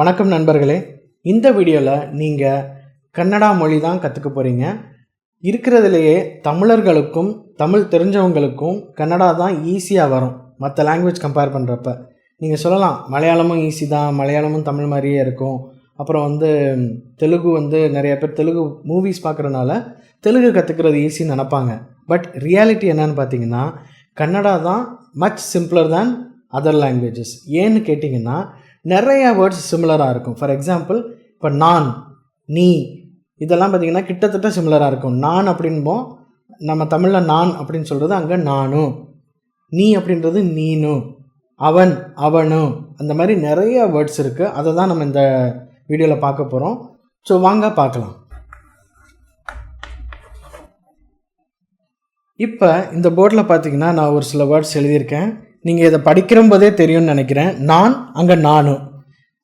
வணக்கம் நண்பர்களே. இந்த வீடியோவில் நீங்கள் கன்னடா மொழி தான் கற்றுக்க போகிறீங்க இருக்கிறதுலையே தமிழர்களுக்கும் தமிழ் தெரிஞ்சவங்களுக்கும் கன்னடா தான் ஈஸியாக வரும். மற்ற லாங்குவேஜ் கம்பேர் பண்ணுறப்ப நீங்கள் சொல்லலாம் மலையாளமும் ஈஸி தான் மலையாளமும் தமிழ் மாதிரியே இருக்கும். அப்புறம் வந்து தெலுங்கு வந்து நிறைய பேர் தெலுங்கு மூவிஸ் பார்க்குறனால தெலுங்கு கற்றுக்கிறது ஈஸின்னு நினப்பாங்க. பட் ரியாலிட்டி என்னன்னு பார்த்தீங்கன்னா கன்னடா தான் much simpler than other languages ஏன்னு கேட்டிங்கன்னா நிறைய வேர்ட்ஸ் சிமிலராக இருக்கும். ஃபார் எக்ஸாம்பிள் இப்போ நான் நீ இதெல்லாம் பார்த்தீங்கன்னா கிட்டத்தட்ட சிமிலராக இருக்கும். நான் அப்படின்போம் நம்ம தமிழில் நான் அப்படின்னு சொல்கிறது அங்கே நானும் நீ அப்படின்றது நீனு. அவன் அவனு. அந்த மாதிரி நிறைய வேர்ட்ஸ் இருக்குது அதை தான் நம்ம இந்த வீடியோவில் பார்க்க போகிறோம் ஸோ வாங்க பார்க்கலாம். இப்போ இந்த போர்டில் பார்த்தீங்கன்னா நான் ஒரு சில வேர்ட்ஸ் எழுதியிருக்கேன். நீங்கள் இதை படிக்கிறம்போதே தெரியும்னு நினைக்கிறேன். நான் அங்கே நானும்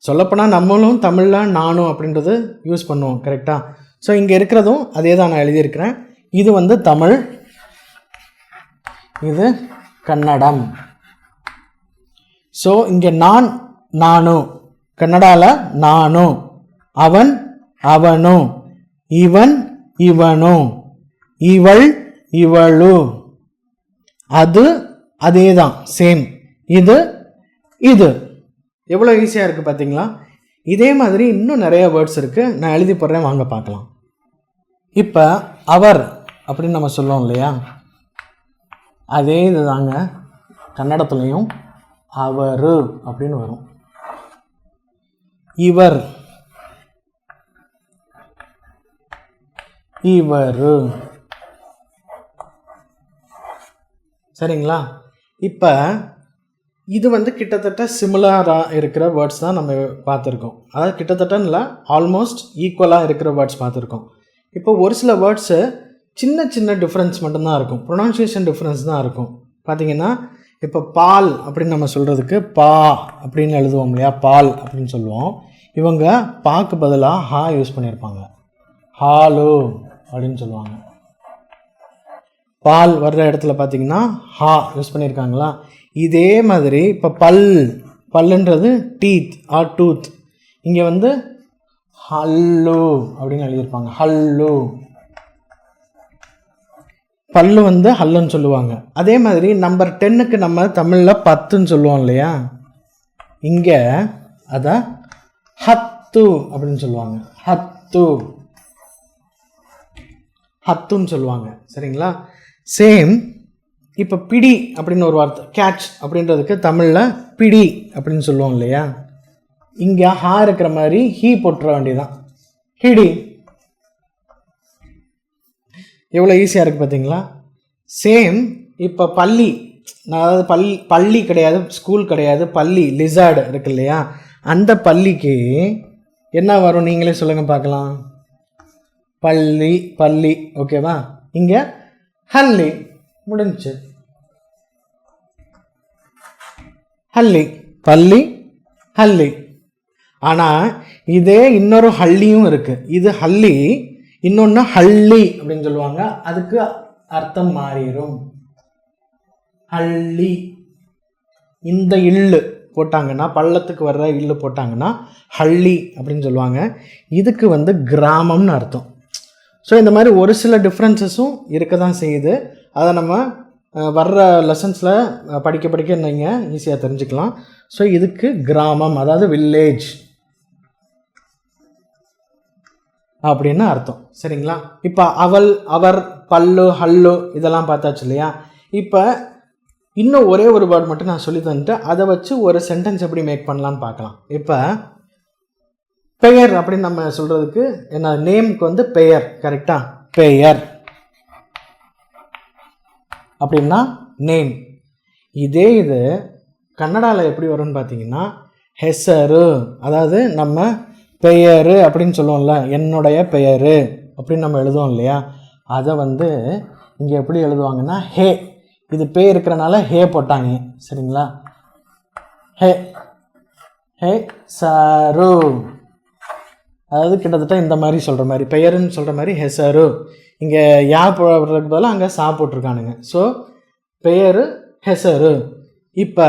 சொல்லப்போனால் நம்மளும் தமிழில் நானும் அப்படின்றது யூஸ் பண்ணுவோம் கரெக்டாக ஸோ இங்கே இருக்கிறதும் அதே தான் நான் எழுதியிருக்கிறேன். இது வந்து தமிழ். இது கன்னடம். ஸோ இங்கே நான் நானும் கன்னடாவில் நானும் அவன் அவனும் இவன் இவனும் இவள் இவளு. அது அதே தான் சேம் இது இது. எவ்வளோ ஈஸியாக இருக்குது பார்த்தீங்களா இதே மாதிரி இன்னும் நிறைய வேர்ட்ஸ் இருக்குது நான் எழுதி போடுறேன் வாங்க பார்க்கலாம். இப்போ அவர் அப்படின்னு நம்ம சொல்லுவோம் இல்லையா? அதே இது தாங்க கன்னடத்துலேயும் அவர் அப்படின்னு வரும். இவர். இவரு. சரிங்களா? இப்போ இது வந்து கிட்டத்தட்ட சிமிலராக இருக்கிற வேர்ட்ஸ் தான் நம்ம பார்த்துருக்கோம். அதாவது கிட்டத்தட்டன்னு இல்லை ஆல்மோஸ்ட் ஈக்குவலாக இருக்கிற வேர்ட்ஸ் பார்த்துருக்கோம். இப்போ ஒரு சில வேர்ட்ஸு சின்ன சின்ன டிஃப்ரென்ஸ் மட்டும்தான் இருக்கும். ப்ரொனவுன்சியேஷன் டிஃப்ரென்ஸ் தான் இருக்கும். பார்த்தீங்கன்னா இப்போ பால் அப்படின்னு நம்ம சொல்கிறதுக்கு பா அப்படின்னு எழுதுவோம் இல்லையா? பால் அப்படின்னு சொல்லுவோம். இவங்க பாக்கு பதிலாக ஹா யூஸ் பண்ணியிருப்பாங்க. ஹாலோ அப்படின்னு சொல்லுவாங்க. பால் வர்ற இடத்துல பார்த்தீங்கன்னா ஹா யூஸ் பண்ணியிருக்காங்களா இதே மாதிரி இப்போ பல் பல்லுன்றது டீத் ஆர் டூத். இங்கே வந்து ஹல்லு அப்படின்னு எழுதியிருப்பாங்க. ஹல்லு. பல்லு வந்து ஹல்லுன்னு சொல்லுவாங்க. அதே மாதிரி நம்பர் டென்னுக்கு நம்ம தமிழில் பத்துன்னு சொல்லுவோம் இல்லையா? இங்கே அதை ஹத்து அப்படின்னு சொல்லுவாங்க. ஹத்து. ஹத்துன்னு சொல்லுவாங்க. சரிங்களா? சேம் இப்போ பிடி அப்படின்னு ஒரு வார்த்தை கேட்ச் அப்படின்றதுக்கு தமிழில் பிடி அப்படின்னு சொல்லுவோம் இல்லையா? இங்கே ஹா இருக்கிற மாதிரி ஹீ போட்டுற வேண்டியதான் ஹிடி எவ்வளோ ஈஸியாக இருக்குது பார்த்தீங்களா சேம் இப்போ பள்ளி நான் அதாவது பள்ளி பள்ளி கிடையாது ஸ்கூல் கிடையாது பள்ளி லிசார்டு இருக்கு இல்லையா? அந்த பள்ளிக்கு என்ன வரும்? நீங்களே சொல்லுங்கள் பார்க்கலாம். பள்ளி பள்ளி ஓகேவா இங்கே ஹல்லி முடிஞ்சுச்சு ஹல்லி பள்ளி ஹல்லி ஆனால் இதே இன்னொரு ஹள்ளியும் இருக்குது இது ஹல்லி இன்னொன்று ஹள்ளி அப்படின்னு சொல்லுவாங்க அதுக்கு அர்த்தம் மாறிடும் ஹள்ளி இந்த இல்லு போட்டாங்கன்னா பள்ளத்துக்கு வர்ற இல்லு போட்டாங்கன்னா ஹள்ளி அப்படின்னு சொல்லுவாங்க இதுக்கு வந்து கிராமம்னு அர்த்தம் ஸோ இந்த மாதிரி ஒரு சில டிஃப்ரென்சஸும் இருக்க தான் செய்யுது. அதை நம்ம வர்ற லெசன்ஸில் படிக்க படிக்க நீங்கள் ஈஸியாக தெரிஞ்சுக்கலாம். ஸோ இதுக்கு கிராமம் அதாவது வில்லேஜ் அப்படின்னு அர்த்தம். சரிங்களா? இப்போ அவள் அவர் பல்லு ஹல்லு இதெல்லாம் பார்த்தாச்சு இல்லையா? இப்போ இன்னும் ஒரே ஒரு வேர்டு மட்டும் நான் சொல்லி தந்துட்டு அதை வச்சு ஒரு சென்டென்ஸ் எப்படி மேக் பண்ணலான்னு பார்க்கலாம். இப்போ பெயர் அப்படின்னு நம்ம சொல்கிறதுக்கு என்ன நேம்க்கு வந்து பெயர் கரெக்டாக பெயர். அப்படின்னா நேம் இதே இது கன்னடாவில் எப்படி வரும்னு பார்த்தீங்கன்னா ஹெசரு. அதாவது நம்ம பெயர் அப்படின்னு சொல்லுவோம்ல என்னுடைய பெயர் அப்படின்னு நம்ம எழுதுவோம் இல்லையா? அதை வந்து இங்கே எப்படி எழுதுவாங்கன்னா ஹே. இது பே இருக்கிறனால ஹே போட்டாங்க சரிங்களா? ஹே. ஹே சரு அதாவது கிட்டத்தட்ட இந்த மாதிரி சொல்கிற மாதிரி பெயருன்னு சொல்கிற மாதிரி ஹெசரு. இங்கே யா போடுறதுக்கு பதிலாக அங்கே சா போட்டிருக்கானுங்க. ஸோ பெயர் ஹெசரு. இப்போ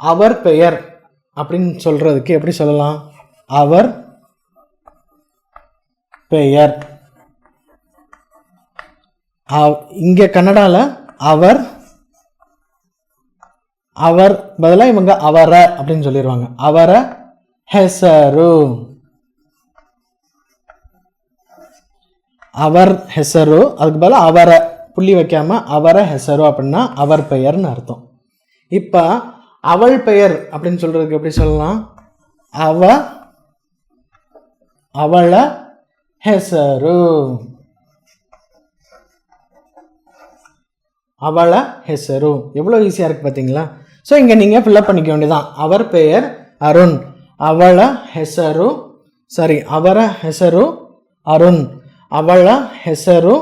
அவர் பெயர் அப்படின்னு சொல்கிறதுக்கு எப்படி சொல்லலாம்? அவர் பெயர். இங்கே கன்னடாவில் அவர் அவர் பதிலாக இவங்க அவர அப்படின்னு சொல்லிடுவாங்க அவர ஹெசரு. அவர் ஹெசரு அதுக்கு பதிலாக அவரை புள்ளி வைக்காமல் அவரை ஹெசரோ அப்படின்னா அவர் பெயர்னு அர்த்தம். இப்போ அவள் பெயர் அப்படின்னு சொல்கிறதுக்கு எப்படி சொல்லலாம்? அவ அவளை ஹெசரு. அவளை ஹெசரு. எவ்வளோ ஈஸியாக இருக்குது பார்த்தீங்களா ஸோ இங்கே நீங்கள் ஃபில்லப் பண்ணிக்க வேண்டியதான் அவர் பெயர் அருண். அவளை ஹெசரு. சாரி அவரை ஹெசரு அருண். அவள ஹெசரு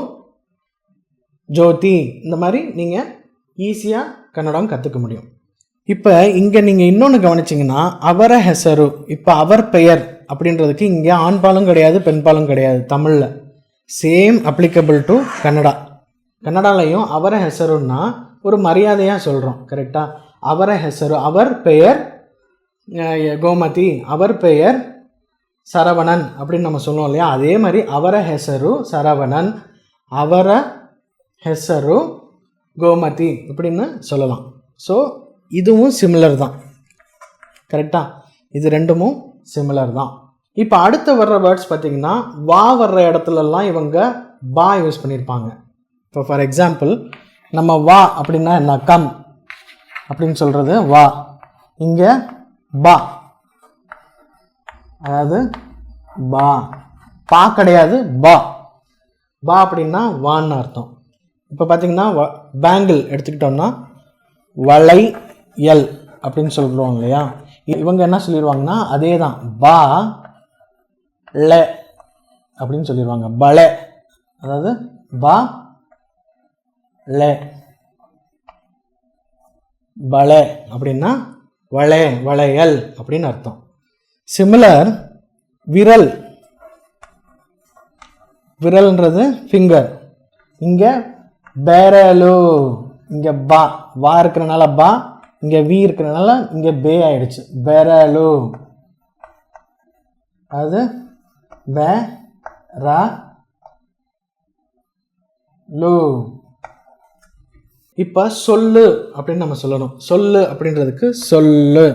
ஜோதி இந்த மாதிரி நீங்கள் ஈஸியாக கன்னடம் கற்றுக்க முடியும். இப்போ இங்கே நீங்கள் இன்னொன்று கவனிச்சிங்கன்னா அவர ஹெசரு இப்போ அவர் பெயர் அப்படின்றதுக்கு இங்கே ஆண்பாலும் கிடையாது பெண்பாலும் கிடையாது தமிழில். Same applicable to Kannada. கன்னடாலையும் அவர ஹெசருன்னா ஒரு மரியாதையாக சொல்கிறோம் கரெக்டாக அவர ஹெசரு அவர் பெயர் கோமதி அவர் பெயர் சரவணன் அப்படின்னு நம்ம சொல்லுவோம் இல்லையா அதே மாதிரி அவர ಹೆಸರು சரவணன் அவர ಹೆಸರು கோமதி இப்படின்னு சொல்லலாம் ஸோ இதுவும் சிமிலர் தான் கரெக்டா இது ரெண்டுமும் சிமிலர் தான் இப்போ அடுத்து வர்ற வேர்ட்ஸ் பார்த்தீங்கன்னா வா வர்ற இடத்துலலாம் இவங்க பா யூஸ் பண்ணியிருப்பாங்க இப்போ ஃபார் எக்ஸாம்பிள் நம்ம வா அப்படின்னா என்ன கம் அப்படின்னு சொல்கிறது வா இங்கே பா அதாவது பா. பா கிடையாது பா. பா அப்படின்னா வான்னு அர்த்தம். இப்போ பார்த்தீங்கன்னா பேங்கிள் எடுத்துக்கிட்டோம்னா வளை எல் அப்படின்னு சொல்லுவாங்க இல்லையா? இ- இவங்க என்ன சொல்லிடுவாங்கன்னா அதே தான் பா ல அப்படின்னு சொல்லிடுவாங்க பல அதாவது பா ல பல அப்படின்னா வளை வளையல் அப்படின்னு அர்த்தம். சிமிலர் விரல். விரல்ன்றது ஃபிங்கர் இங்கே பேரலோ. இங்கே பா வா இருக்கிறனால பா இங்கே வி இருக்கிறனால இங்கே பே ஆயிடுச்சு. பேரலோ. அது பே ரா லோ. இப்போ சொல்லு அப்படின்னு நம்ம சொல்லணும். சொல்லு அப்படின்றதுக்கு சொல்லு.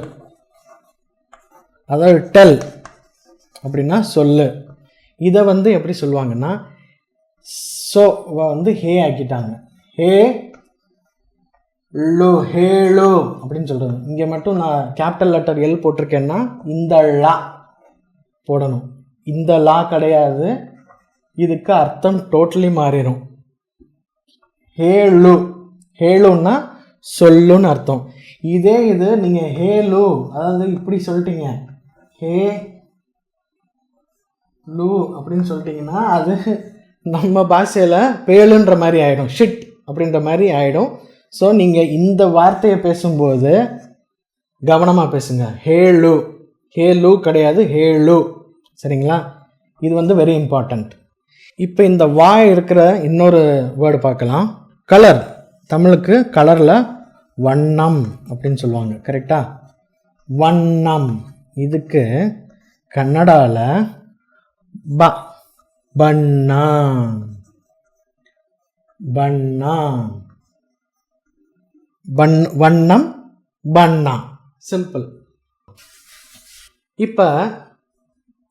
அதாவது டெல் அப்படின்னா சொல்லு. இதை வந்து எப்படி சொல்லுவாங்கன்னா ஸோ வந்து ஹே ஆக்கிட்டாங்க. ஹே லு ஹேளு அப்படின்னு சொல்கிறது இங்கே மட்டும் நான் கேபிட்டல் லெட்டர் எல் போட்டிருக்கேன்னா இந்த லா போடணும். இந்த லா கிடையாது. இதுக்கு அர்த்தம் டோட்டலி மாறிடும் ஹேலு ஹேலுன்னா சொல்லுன்னு அர்த்தம். இதே இது நீங்கள் ஹேலு அதாவது இப்படி சொல்லிட்டீங்க. ஹே லூ அப்படின்னு சொல்லிட்டிங்கன்னா அது நம்ம பாஷையில் பேலுன்ற மாதிரி ஆகிடும் ஷிட் அப்படின்ற மாதிரி ஆகிடும் ஸோ நீங்கள் இந்த வார்த்தையை பேசும்போது கவனமாக பேசுங்க. ஹேலு. லூ கிடையாது ஹே லூ சரிங்களா? இது வந்து வெரி இம்பார்ட்டண்ட் இப்போ இந்த வா இருக்கிற இன்னொரு வேர்டு பார்க்கலாம். கலர் தமிழுக்கு கலரில் வண்ணம் அப்படின்னு சொல்லுவாங்க. கரெக்டாக வண்ணம். இதுக்கு கன்னடாவில் ப பண்ணா பண்ணா வண் வண்ணம் பண்ணா சிம்பிள் இப்போ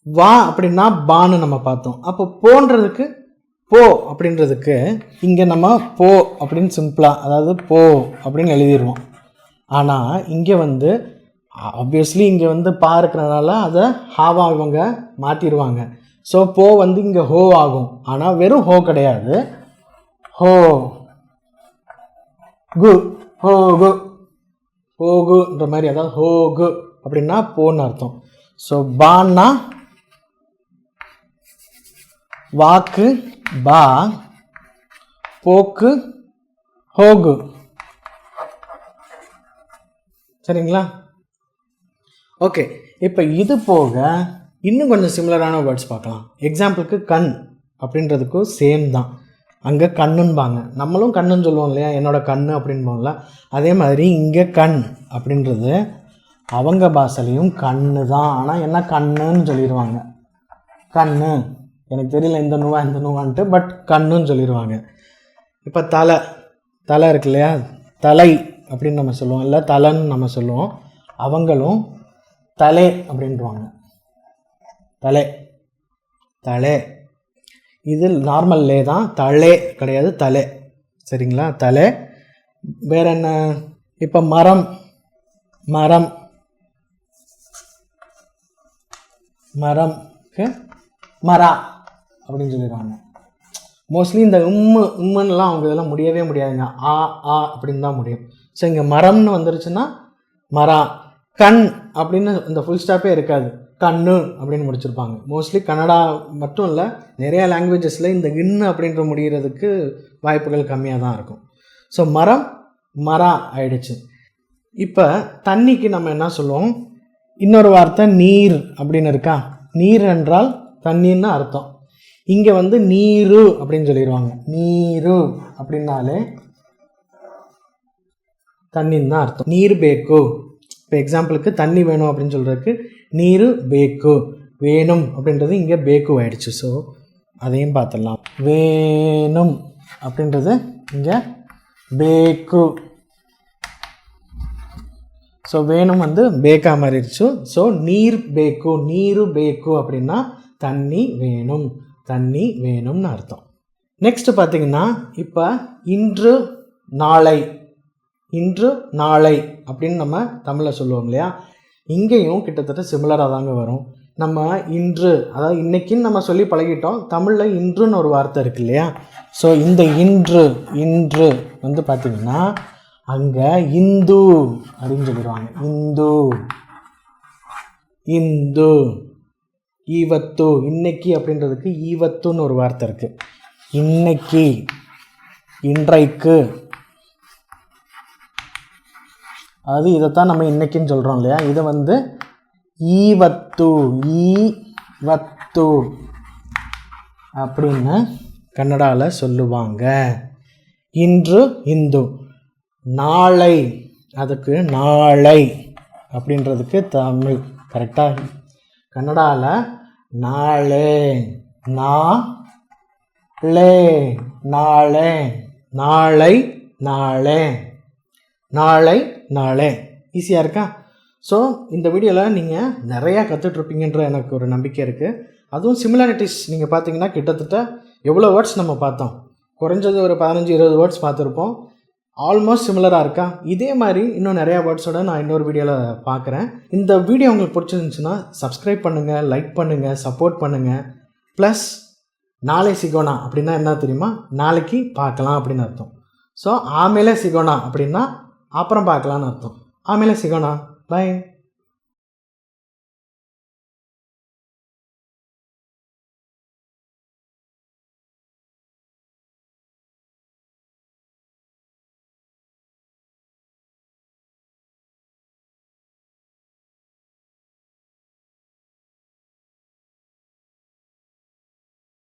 வா அப்படின்னா பான்னு நம்ம பார்த்தோம். அப்போ போன்றதுக்கு போ அப்படின்றதுக்கு இங்கே நம்ம போ அப்படின்னு சிம்பிளாக அதாவது போ அப்படின்னு எழுதிடுவோம் ஆனால் இங்கே வந்து ஆப்வியஸ்லி இங்கே வந்து பா இருக்கிறனால அதை ஹாவா இவங்க மாற்றிடுவாங்க ஸோ போ வந்து இங்கே ஹோ ஆகும். ஆனால் வெறும் ஹோ கிடையாது. ஹோ கு. ஹோ கு. ஹோகுன்ற மாதிரி அதாவது ஹோகு அப்படின்னா போன்னு அர்த்தம். ஸோ பான்னா வாக்கு பா போக்கு ஹோகு சரிங்களா? ஓகே இப்போ இது போக இன்னும் கொஞ்சம் சிமிலரான வேர்ட்ஸ் பார்க்கலாம். எக்ஸாம்பிளுக்கு கண் அப்படின்றதுக்கும் சேம் தான். அங்கே கண்ணுன்பாங்க நம்மளும் கண்ணுன்னு சொல்லுவோம் இல்லையா? என்னோட கண் அப்படின்போம்ல அதே மாதிரி இங்கே கண் அப்படின்றது அவங்க பாஷையிலையும் கண்ணு தான். ஆனால் என்ன கண்ணுன்னு சொல்லிடுவாங்க கண்ணு. எனக்கு தெரியல இந்த நூவா இந்த நூவான்ட்டு பட் கண்ணுன்னு சொல்லிடுவாங்க இப்போ தலை தலை இருக்கு இல்லையா? தலை அப்படின்னு நம்ம சொல்லுவோம். இல்லை தலைன்னு நம்ம சொல்லுவோம். அவங்களும் தலை அப்படின்வாங்க தலை. தலை. இது நார்மல் லே தான் தலை கிடையாது தலை. சரிங்களா? தலை. வேற என்ன? இப்போ மரம். மரம். மரம். மரா அப்படின்னு சொல்லிடுவாங்க மோஸ்ட்லி இந்த உம்மு உம்முன்னெலாம் அவங்க இதெல்லாம் முடியவே முடியாதுங்க. ஆ ஆ அப்படின்னு தான் முடியும். ஸோ இங்கே மரம்னு வந்துருச்சுன்னா மரா. கண் அப்படின்னு இந்த ஃபுல் ஸ்டாப்பே இருக்காது. கண்ணு அப்படின்னு முடிச்சிருப்பாங்க. மோஸ்ட்லி கன்னடா மட்டும் இல்லை நிறையா லாங்குவேஜஸில் இந்த இன்னு அப்படின்ற முடிகிறதுக்கு வாய்ப்புகள் கம்மியாக தான் இருக்கும். ஸோ மரம் மரா ஆயிடுச்சு. இப்போ தண்ணிக்கு நம்ம என்ன சொல்லுவோம்? இன்னொரு வார்த்தை நீர் அப்படின்னு இருக்கா? நீர் என்றால் தண்ணின்னு அர்த்தம். இங்கே வந்து நீரு அப்படின்னு சொல்லிடுவாங்க. நீரு அப்படின்னாலே தண்ணின்னு தான் அர்த்தம். நீர் பேக்கு இப்போ எக்ஸாம்பிளுக்கு தண்ணி வேணும் அப்படின்னு சொல்கிறதுக்கு நீர் பேக்கு வேணும் அப்படின்றது இங்கே பேக்கு ஆயிடுச்சு. ஸோ அதையும் பார்த்துடலாம். வேணும் அப்படின்றது இங்கே பேக்கு. ஸோ வேணும் வந்து பேக்கா மாறிடுச்சு. ஸோ நீர் பேக்கு நீரு பேக்கு அப்படின்னா தண்ணி வேணும் தண்ணி வேணும்னு அர்த்தம். நெக்ஸ்ட்டு பார்த்தீங்கன்னா இப்போ இன்று நாளை இன்று நாளை அப்படின்னு நம்ம தமிழில் சொல்லுவோம் இல்லையா? இங்கேயும் கிட்டத்தட்ட சிமிலராக தாங்க வரும். நம்ம இன்று அதாவது இன்றைக்கின்னு நம்ம சொல்லி பழகிட்டோம். தமிழில் இன்றுன்னு ஒரு வார்த்தை இருக்கு இல்லையா? ஸோ இந்த இன்று இன்று வந்து பார்த்திங்கன்னா அங்கே இந்து அப்படின்னு சொல்லிடுவாங்க. இந்து இந்து ஈவத்து இன்னைக்கு அப்படின்றதுக்கு ஈவத்துன்னு ஒரு வார்த்தை இருக்குது இன்னைக்கு இன்றைக்கு அது இதைத்தான் நம்ம இன்னைக்குன்னு சொல்கிறோம் இல்லையா? இதை வந்து ஈவத்து ஈவத்து அப்படின்னு கன்னடாவில் சொல்லுவாங்க. இன்று இந்து நாளை அதுக்கு நாளை அப்படின்றதுக்கு தமிழ் கரெக்டாக கன்னடாவில் நாளே நா லே நாளே நாளை நாளே நாளை நாளே. ஈஸியாக இருக்கா? ஸோ இந்த வீடியோவில் நீங்கள் நிறையா கற்றுட்ருப்பீங்கன்ற எனக்கு ஒரு நம்பிக்கை இருக்குது அதுவும் சிமிலாரிட்டிஸ் நீங்கள் பார்த்தீங்கன்னா கிட்டத்தட்ட எவ்வளோ வேர்ட்ஸ் நம்ம பார்த்தோம்? குறைஞ்சது ஒரு பதினஞ்சு இருபது வேர்ட்ஸ் பார்த்துருப்போம். ஆல்மோஸ்ட் சிமிலராக இருக்கா? இதே மாதிரி இன்னும் நிறையா வேர்ட்ஸோட நான் இன்னொரு வீடியோவில் பார்க்குறேன் இந்த வீடியோ உங்களுக்கு பிடிச்சிருந்துச்சுன்னா சப்ஸ்கிரைப் பண்ணுங்கள் லைக் பண்ணுங்கள் சப்போர்ட் பண்ணுங்கள் ப்ளஸ் நாளை சிகோனா அப்படின்னா என்ன தெரியுமா? நாளைக்கு பார்க்கலாம் அப்படின்னு அர்த்தம். ஸோ ஆமேல சிகோனா அப்படின்னா அப்புறம் பார்க்கலான்னு அர்த்தம். ஆமேல சிகோனா பாய்